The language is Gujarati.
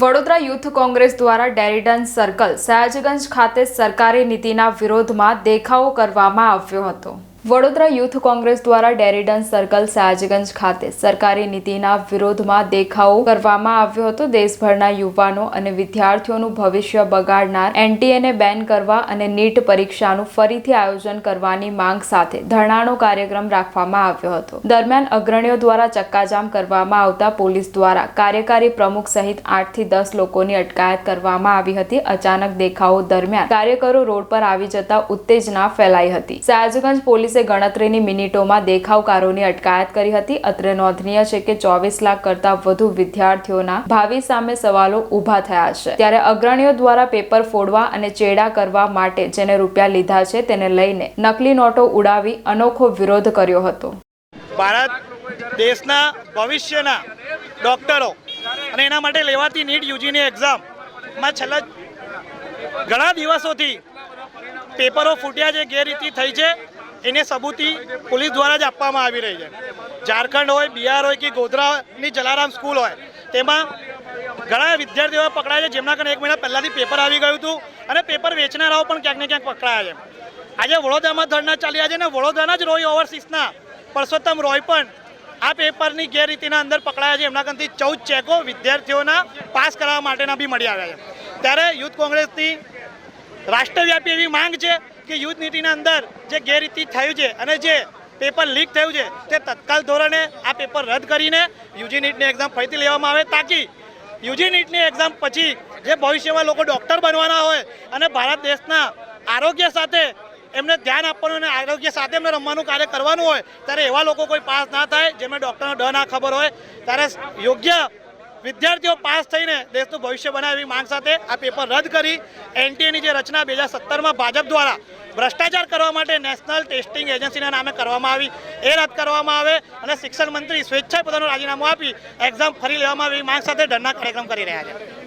વડોદરા યુથ કોંગ્રેસ દ્વારા ડેરીડન સર્કલ, સયાજગંજ ખાતે સરકારી નીતિના વિરોધમાં દેખાવો કરવામાં આવ્યો હતો. વડોદરા યુથ કોંગ્રેસ દ્વારા ડેરીડન સર્કલ સાજગંજ ખાતે સરકારી નીતિના વિરોધમાં દેખાવો કરવામાં આવ્યો હતો. દેશભરના યુવાનો અને વિદ્યાર્થીઓનું ભવિષ્ય બગાડનાર એનટીએને બેન કરવા અને નીટ પરીક્ષાનું ફરીથી આયોજન કરવાની માંગ સાથે ધરણાનો કાર્યક્રમ રાખવામાં આવ્યો હતો. દરમિયાન અગ્રણીઓ દ્વારા ચક્કાજામ કરવામાં આવતા પોલીસ દ્વારા કાર્યકારી પ્રમુખ સહિત આઠથી દસ લોકોની અટકાયત કરવામાં આવી હતી. અચાનક દેખાવો દરમિયાન કાર્યકરો રોડ પર આવી જતા ઉત્તેજના ફેલાઈ હતી. સાજગંજ પોલીસે ગણતરીની મિનિટોમાં દેખાવકારોની અટકાયત કરી હતી. અત્રે નોંધનીય છે કે ચોવીસ લાખ કરતા વધુ વિદ્યાર્થીઓના ભાવિ સામે સવાલો ઊભા થયા છે. ત્યારે અગ્રણીઓ દ્વારા પેપર ફોડવા અને ચેડા કરવા માટે જેને રૂપિયા લીધા છે તેને લઈને નકલી નોટો ઉડાવી અનોખો વિરોધ કર્યો હતો. ભારત દેશના ભવિષ્યના ડોક્ટરો અને એના માટે લેવાતી નીટ યુજીની એક્ઝામમાં છેલ્લા ઘણા દિવસોથી પેપરો ફૂટ્યા છે, ગેરરીતિ થઈ છે. એને સબૂતી પોલીસ દ્વારા જ આપવામાં આવી રહી છે. ઝારખંડ હોય, બિહાર હોય કે ગોધરાની જલારામ સ્કૂલ હોય, તેમાં ઘણા વિદ્યાર્થીઓ પકડાય છે, જેમના કારણે એક મહિના પહેલાંથી પેપર આવી ગયું હતું અને પેપર વેચનારાઓ પણ ક્યાંક ને ક્યાંક પકડાયા છે. આજે વડોદરામાં ધરણા ચાલ્યા છે અને વડોદરાના જ રોય ઓવરસીસના પરસોત્તમ રોય પણ આ પેપરની ગેરરીતિના અંદર પકડાયા છે. એમના કારણથી ચૌદ ચેકો વિદ્યાર્થીઓના પાસ કરાવવા માટેના બી મળી આવ્યા છે. ત્યારે યુથ કોંગ્રેસની રાષ્ટ્રવ્યાપી એવી માંગ છે કે યુથ નીતિના અંદર જે ગેરરીતિ થયું છે અને જે પેપર લીક થયું છે, તે તત્કાલ ધોરણે આ પેપર રદ કરીને યુજી નીટની એક્ઝામ ફરીથી લેવામાં આવે તાકી યુજી નીટની એક્ઝામ પછી જે ભવિષ્યમાં લોકો ડૉક્ટર બનવાના હોય અને ભારત દેશના આરોગ્ય સાથે એમને ધ્યાન આપવાનું અને આરોગ્ય સાથે એમને રમવાનું કાર્ય કરવાનું હોય, ત્યારે એવા લોકો કોઈ પાસ ના થાય જેમને ડૉક્ટરનો ડ ના ખબર હોય, ત્યારે યોગ્ય વિદ્યાર્થીઓ પાસ થઈને દેશનું ભવિષ્ય બનાવે એવી માંગ સાથે આ પેપર રદ કરી એનટીએની જે રચના બે હજાર સત્તરમાં ભાજપ દ્વારા ભ્રષ્ટાચાર કરવા માટે નેશનલ ટેસ્ટિંગ એજન્સીના નામે કરવામાં આવી, એ રદ કરવામાં આવે અને શિક્ષણ મંત્રી સ્વેચ્છાએ પોતાનું રાજીનામું આપી એક્ઝામ ફરી લેવામાં આવે એવી માંગ સાથે ધરના કાર્યક્રમ કરી રહ્યા છે.